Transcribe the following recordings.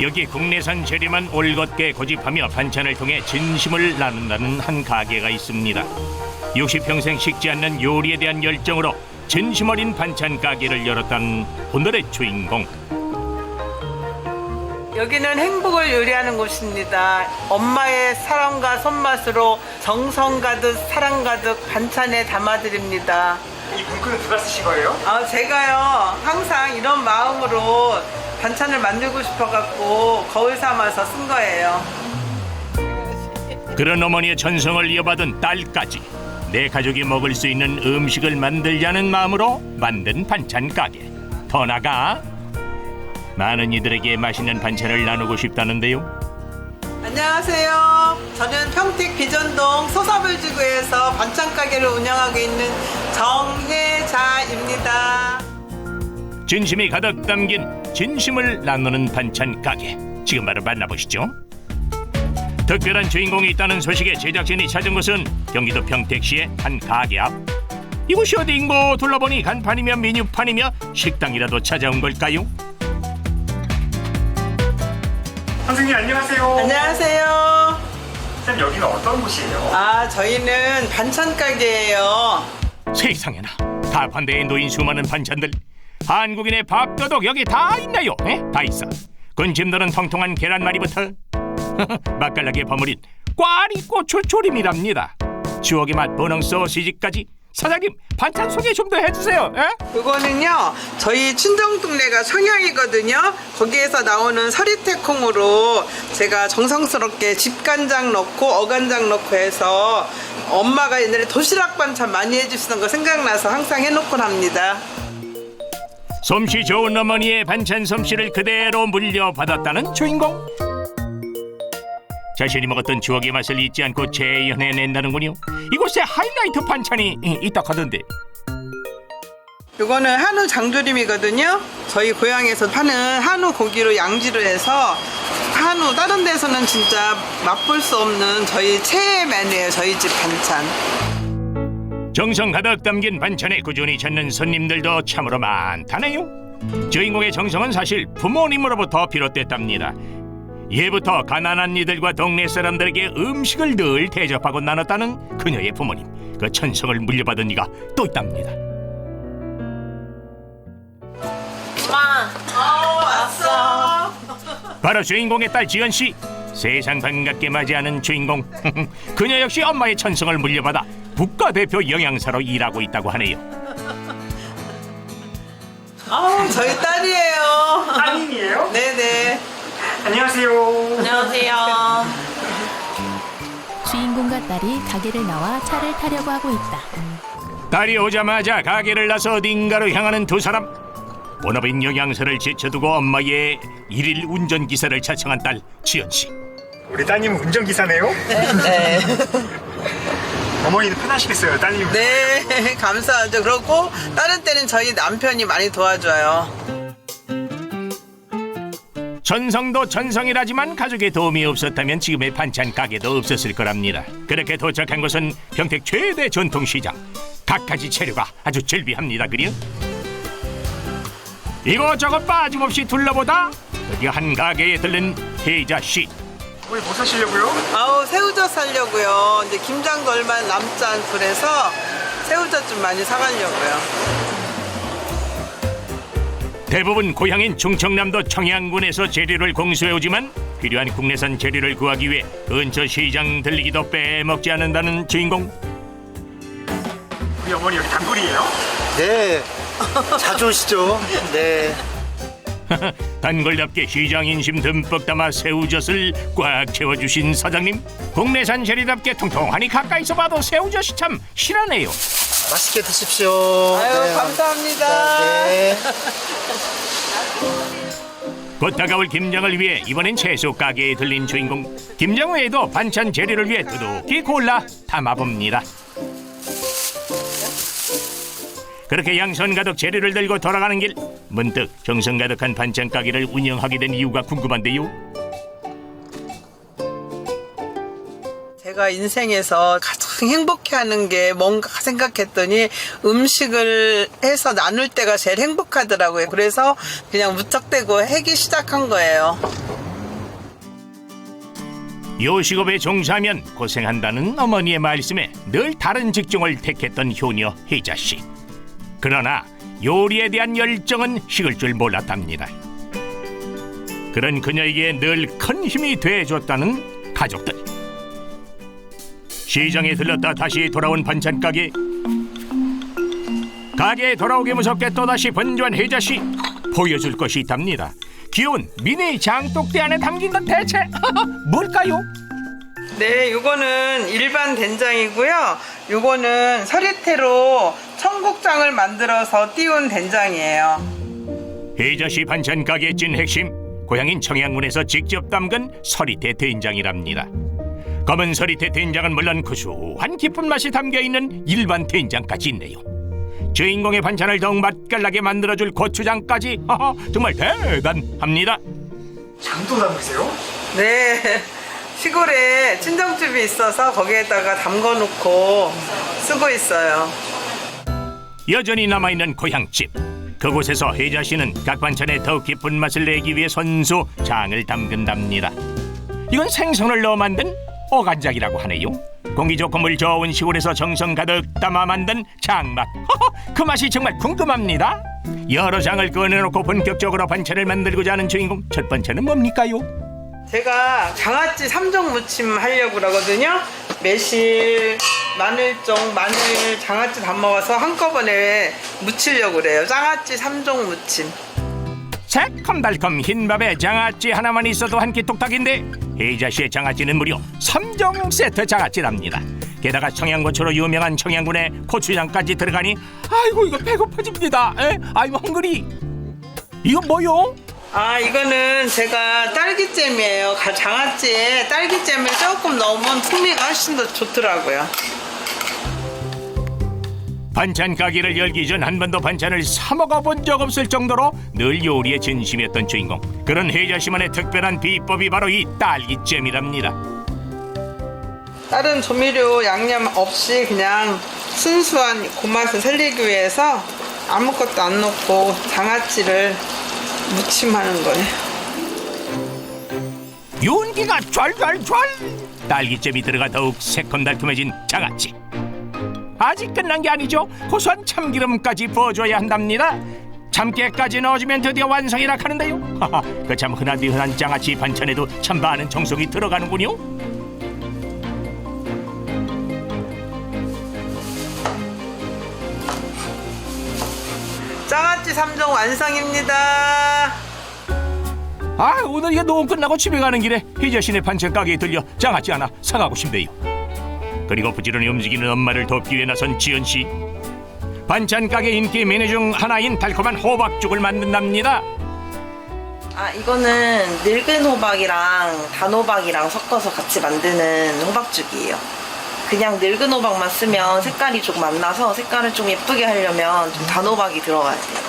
여기 국내산 재료만 올곧게 고집하며 반찬을 통해 진심을 나눈다는 한 가게가 있습니다. 60평생 식지 않는 요리에 대한 열정으로 진심 어린 반찬 가게를 열었다는 오늘의 주인공. 여기는 행복을 요리하는 곳입니다. 엄마의 사랑과 손맛으로 정성 가득 사랑 가득 반찬에 담아드립니다. 이 문구는 누가 쓰신 거예요? 아, 제가요 항상 이런 마음으로 반찬을 만들고 싶어갖고 거울 삼아서 쓴 거예요. 그런 어머니의 전성을 이어받은 딸까지 내 가족이 먹을 수 있는 음식을 만들자는 마음으로 만든 반찬 가게. 더 나가 많은 이들에게 맛있는 반찬을 나누고 싶다는데요. 안녕하세요. 저는 평택 비전동 소사불지구에서 반찬 가게를 운영하고 있는 정혜자입니다. 진심이 가득 담긴 진심을 나누는 반찬 가게. 지금 바로 만나보시죠. 특별한 주인공이 있다는 소식에 제작진이 찾은 곳은 경기도 평택시의 한 가게 앞. 이곳이 어디인고 둘러보니 간판이며 메뉴판이며 식당이라도 찾아온 걸까요? 선생님 안녕하세요. 안녕하세요. 선생님 여기는 어떤 곳이에요? 아, 저희는 반찬 가게예요. 세상에나 가판대에 놓인 수많은 반찬들 한국인의 밥도둑 여기 다 있나요? 에? 다 있어 군침도는 통통한 계란말이부터 맛깔나게 버무린 꽈리 고추조림이랍니다 추억의 맛 보능 소시지까지 사장님 반찬 소개 좀 더 해주세요 에? 그거는요, 저희 친정 동네가 청양이거든요. 거기에서 나오는 서리태콩으로 제가 정성스럽게 집간장 넣고 어간장 넣고 해서 엄마가 옛날에 도시락 반찬 많이 해주시던 거 생각나서 항상 해놓곤 합니다. 솜씨 좋은 어머니의 반찬 솜씨를 그대로 물려받았다는 주인공 자신이 먹었던 추억의 맛을 잊지 않고 재현해낸다는군요 이곳에 하이라이트 반찬이 있다 하던데 이거는 한우 장조림이거든요. 저희 고향에서 파는 한우 고기로 양지를 해서 한우 다른 데서는 진짜 맛볼 수 없는 저희 최애 메뉴예요. 저희 집 반찬. 정성 가득 담긴 반찬에 꾸준히 찾는 손님들도 참으로 많다네요. 주인공의 정성은 사실 부모님으로부터 비롯됐답니다. 예부터 가난한 이들과 동네 사람들에게 음식을 늘 대접하고 나눴다는 그녀의 부모님. 그 천성을 물려받은 이가 또 있답니다. 어, 왔어. 바로 주인공의 딸 지연 씨. 세상 반갑게 맞이하는 주인공. 그녀 역시 엄마의 천성을 물려받아 국가대표 영양사로 일하고 있다고 하네요. 아우, 저희 딸이에요. 따님이에요? 네네. 안녕하세요. 안녕하세요. 주인공과 딸이 가게를 나와 차를 타려고 하고 있다. 딸이 오자마자 가게를 나서 어딘가로 향하는 두 사람 본업인 영양사를 제쳐두고 엄마의 일일 운전기사를 자청한 딸 지연 씨 우리 따님은 운전기사네요? 네. 어머니는 편하시겠어요, 따님. 네, 감사하죠. 그렇고 다른 때는 저희 남편이 많이 도와줘요. 전성도 전성이라지만 가족의 도움이 없었다면 지금의 반찬 가게도 없었을 거랍니다 그렇게 도착한 곳은 평택 최대 전통시장 갖가지 재료가 아주 즐비합니다 그려 이것저것 빠짐없이 둘러보다 드디어 한 가게에 들른 혜자 씨 어머니 뭐 사시려고요? 아우 새우젓 사려고요. 이제 김장도 얼마 남지 않고 그래서 새우젓 좀 많이 사가려고요. 대부분 고향인 충청남도 청양군에서 재료를 공수해오지만 필요한 국내산 재료를 구하기 위해 근처 시장 들리기도 빼먹지 않는다는 주인공 우리 어머니 여기 단골이에요? 네. 자주 오시죠. 네. 단골답게 시장 인심 듬뿍 담아 새우젓을 꽉 채워주신 사장님 국내산 재료답게 통통하니 가까이서 봐도 새우젓이 참 실하네요 맛있게 드십시오. 아유 네. 감사합니다. 네. 곧 다가올 김장을 위해 이번엔 채소 가게에 들린 주인공 김장 외에도 반찬 재료를 위해 두둑히 골라 담아봅니다 그렇게 양손 가득 재료를 들고 돌아가는 길 문득 정성 가득한 반찬 가게를 운영하게 된 이유가 궁금한데요 제가 인생에서 가장 행복해하는 게 뭔가 생각했더니 음식을 해서 나눌 때가 제일 행복하더라고요. 그래서 그냥 무턱대고 하기 시작한 거예요. 요식업에 종사하면 고생한다는 어머니의 말씀에 늘 다른 직종을 택했던 효녀 혜자 씨. 그러나 요리에 대한 열정은 식을 줄 몰랐답니다. 그런 그녀에게 늘 큰 힘이 돼줬다는 가족들. 시장에 들렀다 다시 돌아온 반찬 가게. 가게에 돌아오기 무섭게 또다시 번주한 혜자 씨 보여줄 것이 있답니다. 귀여운 미니 장독대 안에 담긴 건 대체 뭘까요? 네, 요거는 일반 된장이고요. 요거는 서리태로 청국장을 만들어서 띄운 된장이에요. 혜자 씨 반찬 가게 찐 핵심 고향인 청양군에서 직접 담근 서리태 된장이랍니다. 검은 서리태 된장은 물론 구수한 깊은 맛이 담겨 있는 일반 된장까지 있네요. 주인공의 반찬을 더욱 맛깔나게 만들어줄 고추장까지 하하, 정말 대단합니다. 장도 담으세요? 네. 시골에 친정집이 있어서 거기에다가 담궈 놓고 쓰고 있어요. 여전히 남아있는 고향집. 그곳에서 혜자 씨는 각 반찬에 더욱 깊은 맛을 내기 위해 손수 장을 담근답니다. 이건 생선을 넣어 만든 어간장이라고 하네요. 공기 좋고 물 좋은 시골에서 정성 가득 담아 만든 장맛. 허허, 그 맛이 정말 궁금합니다. 여러 장을 꺼내놓고 본격적으로 반찬을 만들고자 하는 주인공 첫 번째는 뭡니까요? 제가 장아찌 삼종 무침 하려고 그러거든요. 매실, 마늘종, 마늘, 장아찌 다 먹어서 한꺼번에 무치려고 그래요. 장아찌 삼종 무침. 새콤달콤 흰밥에 장아찌 하나만 있어도 한 끼 뚝딱인데 혜자 씨의 장아찌는 무려 삼종 세트 장아찌랍니다. 게다가 청양고추로 유명한 청양군에 고추장까지 들어가니 아이고 이거 배고파집니다. 에? 아이고 헝그리. 이거 뭐요? 아, 이거는 제가 딸기잼이에요. 가- 장아찌에 딸기잼을 조금 넣으면 풍미가 훨씬 더 좋더라고요. 반찬 가게를 열기 전 한 번도 반찬을 사 먹어본 적 없을 정도로 늘 요리에 진심이었던 주인공. 그런 혜자 씨만의 특별한 비법이 바로 이 딸기잼이랍니다. 다른 조미료 양념 없이 그냥 순수한 그 맛을 살리기 위해서 아무것도 안 넣고 장아찌를 무침하는 거예요. 윤기가 좔좔좔 딸기잼이 들어가 더욱 새콤달콤해진 장아찌. 아직 끝난 게 아니죠. 고소한 참기름까지 부어줘야 한답니다. 참깨까지 넣어주면 드디어 완성이라 하는데요. 그참 흔하디 흔한 장아찌 반찬에도 참 많은 정성이 들어가는군요 장아찌 삼종 완성입니다. 아 오늘 이게 녹음 끝나고 집에 가는 길에 희자신의 반찬 가게에 들려 장아찌 하나 사가고 싶네요 그리고 부지런히 움직이는 엄마를 돕기 위해 나선 지연 씨 반찬 가게 인기 메뉴 중 하나인 달콤한 호박죽을 만든답니다 아 이거는 늙은 호박이랑 단호박이랑 섞어서 같이 만드는 호박죽이에요. 그냥 늙은 호박만 쓰면 색깔이 조금 안 나서 색깔을 좀 예쁘게 하려면 좀 단호박이 들어가야 돼요.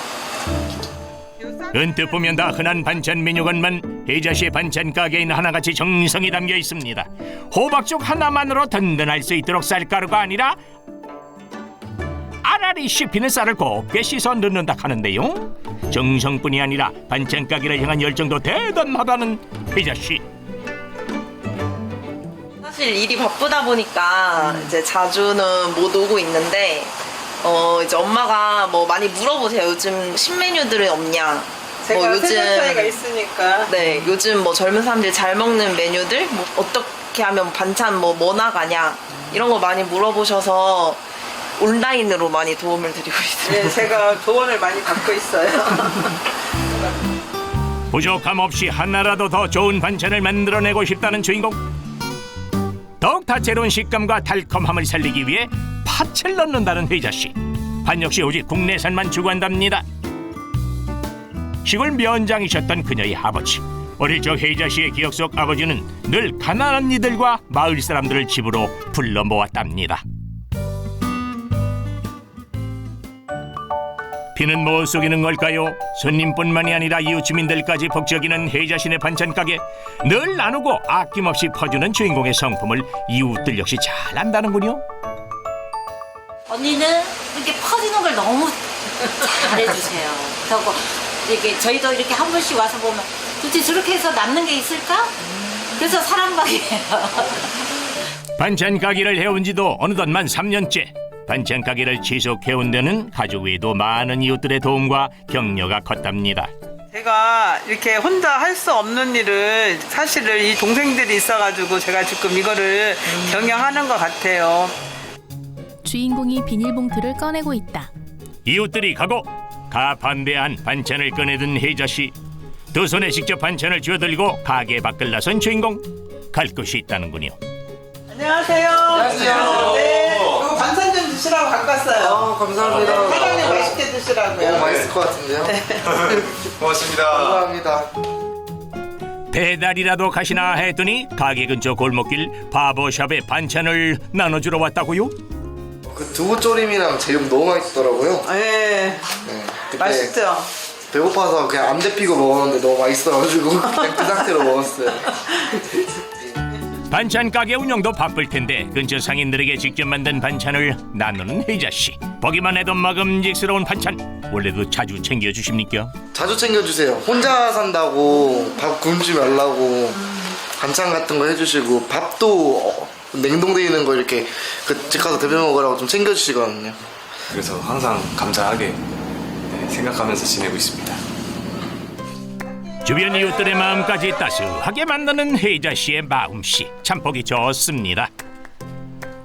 은뜻 보면 다 흔한 반찬 메뉴건만 혜자 씨의 반찬 가게에는 하나같이 정성이 담겨 있습니다. 호박죽 하나만으로 든든할 수 있도록 쌀가루가 아니라 아라리 씹히는 쌀을 곱게 씻어 넣는다 하는데요. 정성뿐이 아니라 반찬 가게를 향한 열정도 대단하다는 혜자 씨 사실 일이 바쁘다 보니까 이제 자주는 못 오고 있는데 어 이제 엄마가 뭐 많이 물어보세요. 요즘 신메뉴들은 없냐? 제가 뭐 세살 차이가 있으니까 네, 요즘 뭐 젊은 사람들이 잘 먹는 메뉴들, 뭐 어떻게 하면 반찬 뭐, 뭐 나가냐, 이런 거 많이 물어보셔서 온라인으로 많이 도움을 드리고 있어요. 네, 제가 조언을 많이 받고 있어요. 부족함 없이 하나라도 더 좋은 반찬을 만들어내고 싶다는 주인공 더욱 다채로운 식감과 달콤함을 살리기 위해 파채를 넣는다는 혜자씨. 반 역시 오직 국내산만 추구한답니다. 시골 면장이셨던 그녀의 아버지. 어릴 적 혜자 씨의 기억 속 아버지는 늘 가난한 이들과 마을 사람들을 집으로 불러 모았답니다 비는 못 속이는 걸까요? 손님뿐만이 아니라 이웃 주민들까지 복적이는 혜자신의 반찬 가게 늘 나누고 아낌없이 퍼주는 주인공의 성품을 이웃들 역시 잘 안다는군요. 언니는 이렇게 퍼지는 걸 너무 잘해주세요. 그리고 이렇게 저희도 이렇게 한 번씩 와서 보면 도대체 저렇게 해서 남는 게 있을까? 그래서 사랑방이에요. 반찬 가게를 해온 지도 어느덧 만 3년째. 반찬 가게를 지속해온 데는 가족 외에도 많은 이웃들의 도움과 격려가 컸답니다. 제가 이렇게 혼자 할 수 없는 일을 사실은 이 동생들이 있어가지고 제가 지금 이거를 경영하는 것 같아요. 주인공이 비닐봉투를 꺼내고 있다. 이웃들이 가고 가판대한 반찬을 꺼내든 혜자 씨. 두 손에 직접 반찬을 쥐어들고 가게 밖을 나선 주인공. 갈 곳이 있다는군요. 안녕하세요. 안녕하세요. 네, 드시라고 갖고 왔어요. 아, 감사합니다. 사장님 맛있게 드시라고요. 너무 맛있을 것 같은데요? 고맙습니다. 감사합니다. 배달이라도 가시나 했더니 가게 근처 골목길 바버샵에 반찬을 나눠주러 왔다고요? 그 두부조림이랑 제육 너무 맛있더라고요. 네, 네. 그때 맛있죠? 배고파서 그냥 안 데피고 먹었는데 너무 맛있어가지고 그냥 그 상태로 먹었어요. 반찬 가게 운영도 바쁠 텐데 근처 상인들에게 직접 만든 반찬을 나누는 혜자 씨. 보기만 해도 먹음직스러운 반찬 원래도 자주 챙겨 주십니까? 자주 챙겨주세요. 혼자 산다고 밥 굶지 말라고 반찬 같은 거 해주시고 밥도 어, 냉동돼 있는 거 이렇게 그집 가서 대표 먹으라고 좀 챙겨주시거든요. 그래서 항상 감사하게 네, 생각하면서 지내고 있습니다. 주변 이웃들의 마음까지 따스하게 만드는 혜자 씨의 마음씨 참 보기 좋습니다.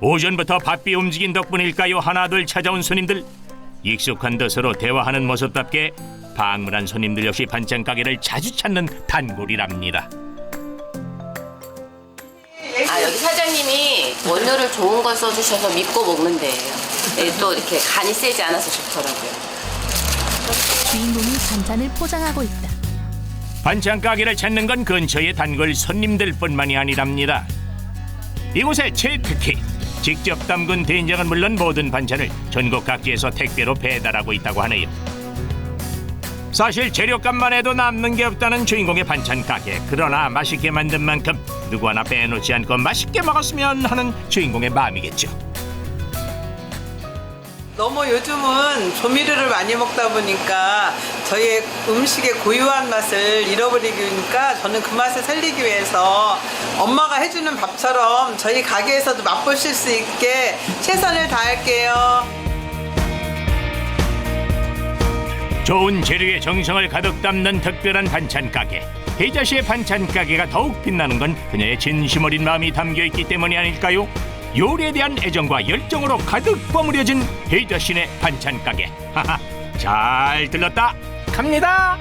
오전부터 바삐 움직인 덕분일까요? 하나둘 찾아온 손님들 익숙한 듯으로 대화하는 모습답게 방문한 손님들 역시 반찬 가게를 자주 찾는 단골이랍니다. 아 여기 사장님이 원료를 좋은 걸 써주셔서 믿고 먹는 데예요. 네, 또 이렇게 간이 세지 않아서 좋더라고요. 주인공이 반찬을 포장하고 있다. 반찬 가게를 찾는 건 근처의 단골 손님들뿐만이 아니랍니다. 이곳의 최특히 직접 담근 된장은 물론 모든 반찬을 전국 각지에서 택배로 배달하고 있다고 하네요. 사실 재료값만 해도 남는 게 없다는 주인공의 반찬 가게. 그러나 맛있게 만든 만큼 누구 하나 빼놓지 않고 맛있게 먹었으면 하는 주인공의 마음이겠죠. 너무 요즘은 조미료를 많이 먹다 보니까 저희의 음식의 고유한 맛을 잃어버리니까 저는 그 맛을 살리기 위해서 엄마가 해주는 밥처럼 저희 가게에서도 맛보실 수 있게 최선을 다할게요. 좋은 재료에 정성을 가득 담는 특별한 반찬 가게. 혜자 씨의 반찬 가게가 더욱 빛나는 건 그녀의 진심 어린 마음이 담겨 있기 때문이 아닐까요? 요리에 대한 애정과 열정으로 가득 버무려진 혜자 씨네 반찬 가게. 하하, 잘 들렀다. 갑니다.